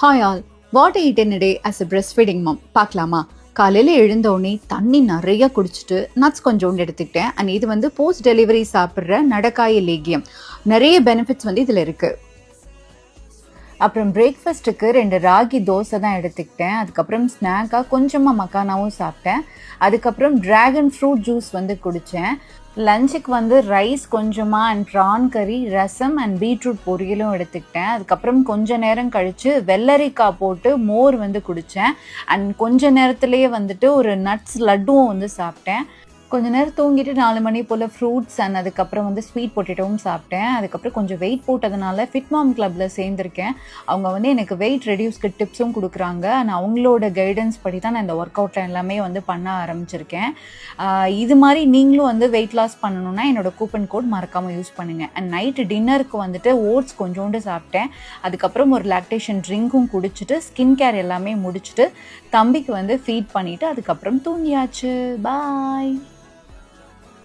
Hi all what I eat in day as a a feeding mom பார்க்கலாமா? காலையில் எழுந்தோடனே தண்ணி நிறைய குடிச்சிட்டு நட்ஸ் கொஞ்சோண்டு எடுத்துக்கிட்டேன். அண்ட் இது வந்து போஸ்ட் டெலிவரி சாப்பிட்ற நடக்காய லேகியம். நிறைய பெனிஃபிட்ஸ் வந்து இதில் இருக்குது அப்புறம் பிரேக்ஃபாஸ்ட்டுக்கு ரெண்டு ராகி தோசை தான் எடுத்துக்கிட்டேன். அதுக்கப்புறம் ஸ்நாக்காக கொஞ்சமாக மக்கானாவும் சாப்பிட்டேன். அதுக்கப்புறம் டிராகன் ஃப்ரூட் ஜூஸ் வந்து குடித்தேன் லஞ்சுக்கு வந்து ரைஸ் கொஞ்சமாக அண்ட் ப்ரான் கறி ரசம் அண்ட் பீட்ரூட் பொரியலும் எடுத்துக்கிட்டேன். அதுக்கப்புறம் கொஞ்ச நேரம் கழித்து வெள்ளரிக்காய் போட்டு மோர் வந்து குடித்தேன் அண்ட் கொஞ்ச நேரத்துலேயே வந்துட்டு ஒரு நட்ஸ் லட்டுவும் வந்து சாப்பிட்டேன். கொஞ்ச நேரம் தூங்கிட்டு நாலு மணி போல் ஃப்ரூட்ஸ் அண்ட் அதுக்கப்புறம் வந்து ஸ்வீட் பொட்டேட்டோவும் சாப்பிட்டேன். அதுக்கப்புறம் கொஞ்சம் வெயிட் போட்டதுனால ஃபிட் மாம் கிளப்பில் சேர்ந்துருக்கேன். அவங்க வந்து எனக்கு வெயிட் ரெடியூஸ்க்கு டிப்ஸும் கொடுக்குறாங்க. அண்ட் அவங்களோட கைடன்ஸ் படி தான் நான் இந்த ஒர்க் அவுட்டை எல்லாமே வந்து பண்ண ஆரம்பிச்சிருக்கேன். இது மாதிரி நீங்களும் வந்து வெயிட் லாஸ் பண்ணணும்னா என்னோட கூப்பன் கோட் மறக்காமல் யூஸ் பண்ணுங்கள் அண்ட் நைட்டு டின்னருக்கு வந்துட்டு ஓட்ஸ் கொஞ்சோண்டு சாப்பிட்டேன். அதுக்கப்புறம் ஒரு லாக்டேஷன் ட்ரிங்க்கும் குடிச்சிட்டு ஸ்கின் கேர் எல்லாமே முடிச்சுட்டு தம்பிக்கு வந்து ஃபீட் பண்ணிவிட்டு அதுக்கப்புறம் தூங்கியாச்சு. பாய்